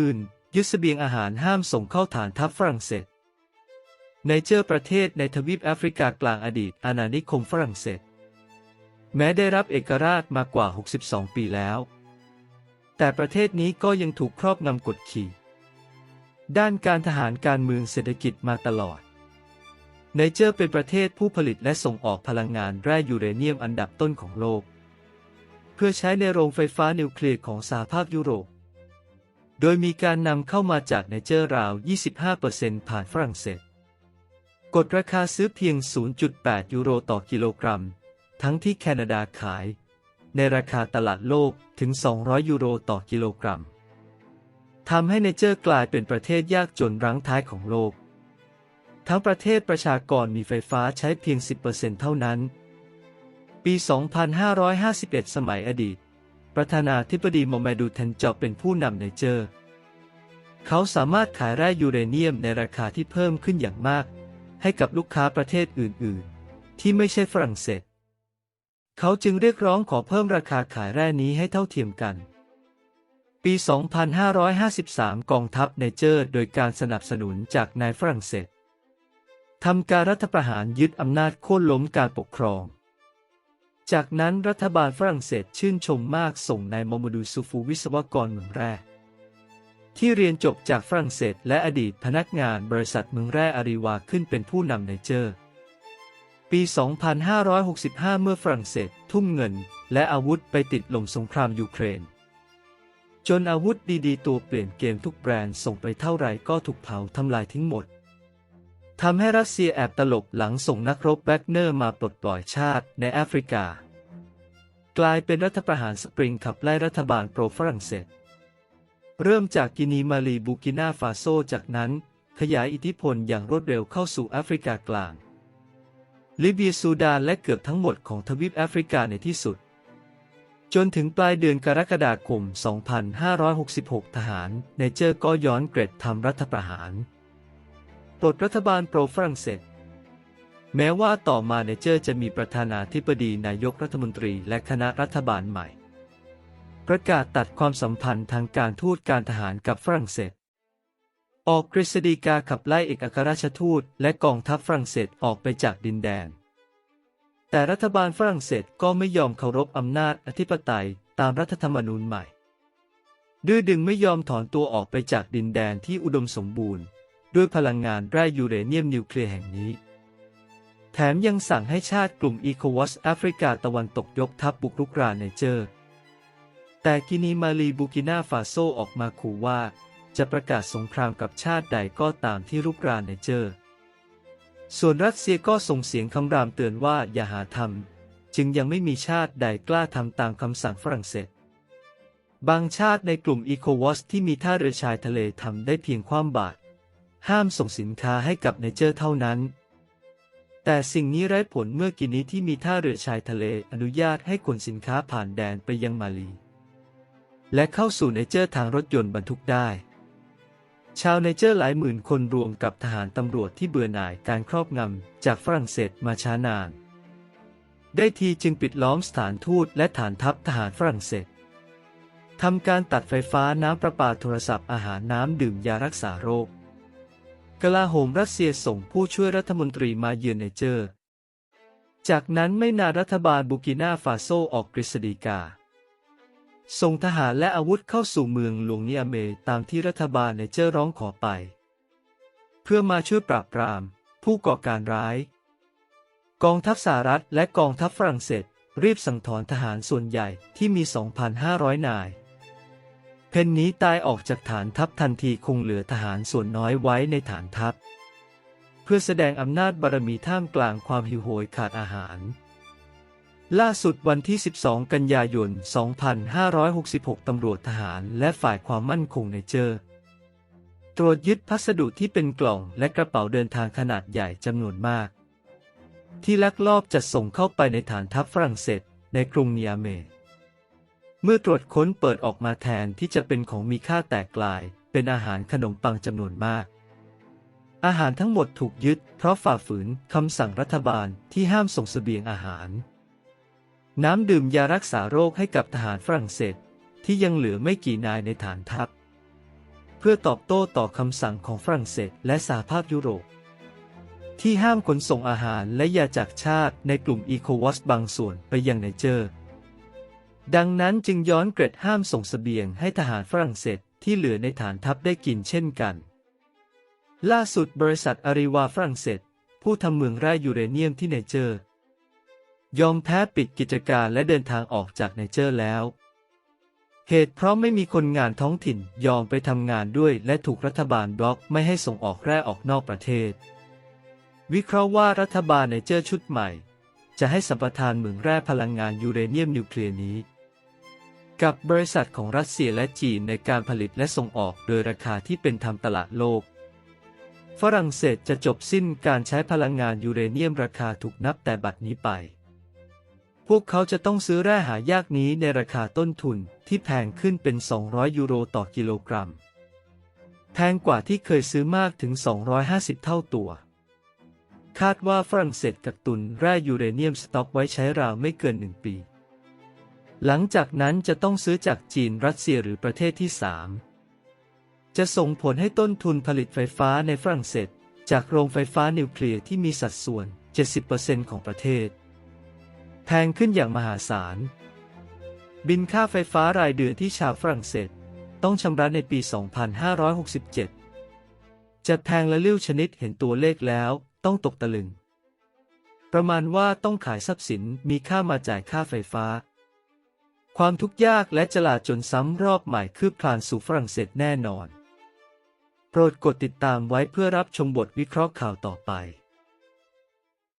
อื่น ยึดเสบียงอาหารห้ามส่งเข้าฐานทัพฝรั่งเศสไนเจอร์ประเทศในทวีปแอฟริกากลางอดีตอาณานิคมฝรั่งเศส แม้ได้รับเอกราชมากว่า 62 ปีแล้ว แต่ประเทศนี้ก็ยังถูกครอบงำกดขี่ ด้านการทหารการเมืองเศรษฐกิจมาตลอดไนเจอร์เป็นประเทศผู้ผลิตและส่งออกพลังงานแร่ยูเรเนียมอันดับต้นของโลก เพื่อใช้ในโรงไฟฟ้านิวเคลียร์ของสหภาพยุโรป โดยมีการนำเข้ามาจากไนเจอร์ราว 25%ผ่านฝรั่งเศส กดราคาซื้อเพียง 0.8 ยูโรต่อกิโลกรัม ทั้งที่แคนาดาขาย ในราคาตลาดโลกถึง 200 ยูโรต่อกิโลกรัม ทำให้ไนเจอร์กลายเป็นประเทศยากจนรั้งท้ายของโลก ทั้งประเทศประชากรมีไฟฟ้าใช้เพียง 10%เท่านั้น ปี 2551 สมัยอดีต ประธานาธิบดีโมเมดูเทนจอบเป็นผู้นำไนเจอร์ เขาสามารถขายแร่ยูเรเนียมในราคาที่เพิ่มขึ้นอย่างมาก ให้กับลูกค้าประเทศอื่น ๆ ที่ไม่ใช่ฝรั่งเศส เขาจึงเรียกร้องขอเพิ่มราคาขายแร่นี้ให้เท่าเทียมกัน ปี 2553 กองทัพไนเจอร์โดยการสนับสนุนจากนายฝรั่งเศสทำการรัฐประหารยึดอำนาจโค่นล้มการปกครอง จากนั้นรัฐบาลฝรั่งเศสชื่นชมมากส่งนายโมโมดูซูฟูวิศวกรเมืองแร่ ที่เรียนจบจากฝรั่งเศส และอดีตพนักงานบริษัทเมืองแร่อาริวาขึ้นเป็นผู้นำไนเจอร์ปี 2565 เมื่อฝรั่งเศส ทุ่มเงิน และอาวุธไปติดลมสงครามยูเครน จนอาวุธดีๆ ตัวเปลี่ยนเกมทุกแบรนด์ส่งไปเท่าไหร่ก็ถูกเผาทำลายทิ้งหมดทำให้รัสเซียแอบตลบหลังส่งนักรบแบ็กเนอร์มาปลดปล่อยชาติในแอฟริกา กลายเป็นรัฐประหารสปริงขับไล่รัฐบาลโปรฝรั่งเศส เริ่มจากกินีมาลีบูกินาฟาโซจากนั้น ขยายอิทธิพลอย่างรวดเร็วเข้าสู่แอฟริกากลาง ลิเบียซูดานและเกือบทั้งหมดของทวีปแอฟริกาในที่สุด จนถึงปลายเดือนกรกฎาคม 2566 ทหารไนเจอร์ก็ย้อนเกรดทำรัฐประหารปลดรัฐบาลโปรฝรั่งเศสแม้ว่าต่อมาไนเจอร์จะมีประธานาธิบดีนายกรัฐมนตรีและคณะรัฐบาลใหม่ ประกาศตัดความสัมพันธ์ทางการทูตการทหารกับฝรั่งเศส ออกกฤษฎีกาขับไล่เอกอัครราชทูตและกองทัพฝรั่งเศสออกไปจากดินแดน แต่รัฐบาลฝรั่งเศสก็ไม่ยอมเคารพอำนาจอธิปไตยตามรัฐธรรมนูญใหม่ ดื้อดึงไม่ยอมถอนตัวออกไปจากดินแดนที่อุดมสมบูรณ์ ด้วยพลังงานแร่ยูเรเนียมนิวเคลียร์แห่งนี้แถมยังสั่งให้ชาติกลุ่มอีโควอสแอฟริกาตะวันตกยกทัพบุกรุกรานไนเจอร์ แต่กินีมาลีบูกินาฟาโซออกมาขู่ว่า จะประกาศสงครามกับชาติใดก็ตามที่รุกรานไนเจอร์ส่วนรัสเซียก็ส่งเสียงคำรามเตือนว่าอย่าหาทำจึงยังไม่มีชาติใดกล้าทำตามคำสั่งฝรั่งเศส บางชาติในกลุ่มอีโควอสที่มีท่าเรือชายทะเลทำได้เพียงความบาตรห้ามส่งสินค้าให้กับไนเจอร์เท่านั้นแต่สิ่งนี้ไร้ผลเมื่อกินีที่มีท่าเรือชายทะเลอนุญาตให้ขนสินค้าผ่านแดนไปยังมาลี และเข้าสู่ไนเจอร์ทางรถยนต์บรรทุกได้ ชาวไนเจอร์หลายหมื่นคนรวมกับทหารตำรวจที่เบื่อหน่ายการครอบงำจากฝรั่งเศสมาช้านาน ได้ทีจึงปิดล้อมสถานทูตและฐานทัพทหารฝรั่งเศสทำการตัดไฟฟ้าน้ำประปาโทรศัพท์อาหารน้ำดื่มยารักษาโรค กลาโหมรัสเซียส่งผู้ช่วยรัฐมนตรีมาเยือนไนเจอร์ จากนั้นไม่นานรัฐบาลบูกินาฟาโซออกกฤษฎีกา ส่งทหารและอาวุธเข้าสู่เมืองหลวงนิอเมตามที่รัฐบาลไนเจอร์ร้องขอไป เพื่อมาช่วยปราบปราม ผู้ก่อการร้าย กองทัพสหรัฐและกองทัพฝรั่งเศสรีบสั่งถอนทหารส่วนใหญ่ที่มี 2,500 นาย เพนนี้ตายออกจากฐานทัพทันทีคงเหลือทหารส่วนน้อยไว้ในฐานทัพ เพื่อแสดงอำนาจบารมีท่ามกลางความหิวโหยขาดอาหาร ล่าสุดวันที่ 12 กันยายน 2566 ตำรวจทหารและฝ่ายความมั่นคงในเจอ ตรวจยึดพัสดุที่เป็นกล่องและกระเป๋าเดินทางขนาดใหญ่จำนวนมาก ที่ลักลอบจัดส่งเข้าไปในฐานทัพฝรั่งเศสในกรุงเนิอาเม เมื่อตรวจค้นเปิดออกมาแทนที่จะเป็นของมีค่าแตกกลาย เป็นอาหารขนมปังจำนวนมากอาหารทั้งหมดถูกยึดเพราะฝ่าฝืนคำสั่งรัฐบาลที่ห้ามส่งเสบียงอาหาร น้ำดื่มยารักษาโรคให้กับทหารฝรั่งเศส ที่ยังเหลือไม่กี่นายในฐานทัพ เพื่อตอบโต้ต่อคำสั่งของฝรั่งเศสและสหภาพยุโรป ที่ห้ามขนส่งอาหารและยาจากชาติในกลุ่มอีโควัสบางส่วนไปยังไนเจอร์ ดังนั้นจึงย้อนเกร็ดห้ามส่งเสบียงให้ทหารฝรั่งเศสที่เหลือในฐานทัพได้กินเช่นกัน ล่าสุดบริษัทอาริวาฝรั่งเศสผู้ทำเมืองแร่ยูเรเนียมที่ไนเจอร์ ยอมแพ้ปิดกิจการและเดินทางออกจากไนเจอร์แล้ว เหตุเพราะไม่มีคนงานท้องถิ่นยอมไปทำงานด้วยและถูกรัฐบาลบล็อกไม่ให้ส่งออกแร่ออกนอกประเทศ วิเคราะห์ว่ารัฐบาลไนเจอร์ชุดใหม่ จะให้สัมปทานเหมืองแร่พลังงานยูเรเนียมนิวเคลียร์นี้ กับบริษัทของรัสเซียและจีนในการผลิตและส่งออกโดยราคาที่เป็นธรรมตลาดโลกฝรั่งเศสจะจบสิ้นการใช้พลังงานยูเรเนียมราคาถูกนับแต่บัดนี้ไป พวกเขาจะต้องซื้อแร่หายากนี้ในราคาต้นทุนที่แพงขึ้นเป็น 200 ยูโรต่อกิโลกรัม แพงกว่าที่เคยซื้อมากถึง 250 เท่าตัว คาดว่าฝรั่งเศสกักตุนแร่ยูเรเนียมสต็อกไว้ใช้ราวไม่เกินหนึ่งปี หลังจากนั้นจะต้องซื้อจากจีนรัสเซียหรือประเทศที่ 3 จะส่งผลให้ต้นทุนผลิตไฟฟ้าในฝรั่งเศส จากโรงไฟฟ้านิวเคลียร์ที่มีสัดส่วน 70%ของประเทศ พงขึ้นอย่างมหาศาล บินค่าไฟฟ้ารายเดือนที่ชาวฝรั่งเศส ต้องชำระในปี 2567 จะแพงและลิ้วชนิดเห็นตัวเลขแล้วต้องตกตะลึง ประมาณว่าต้องขายทรัพย์สินมีค่ามาจ่ายค่าไฟฟ้า ความทุกข์ยากและจลาจนซ้ำรอบใหม่คืบคลานสู่ฝรั่งเศสแน่นอน โปรดกดติดตามไว้เพื่อรับชมบทวิเคราะห์ข่าวต่อไป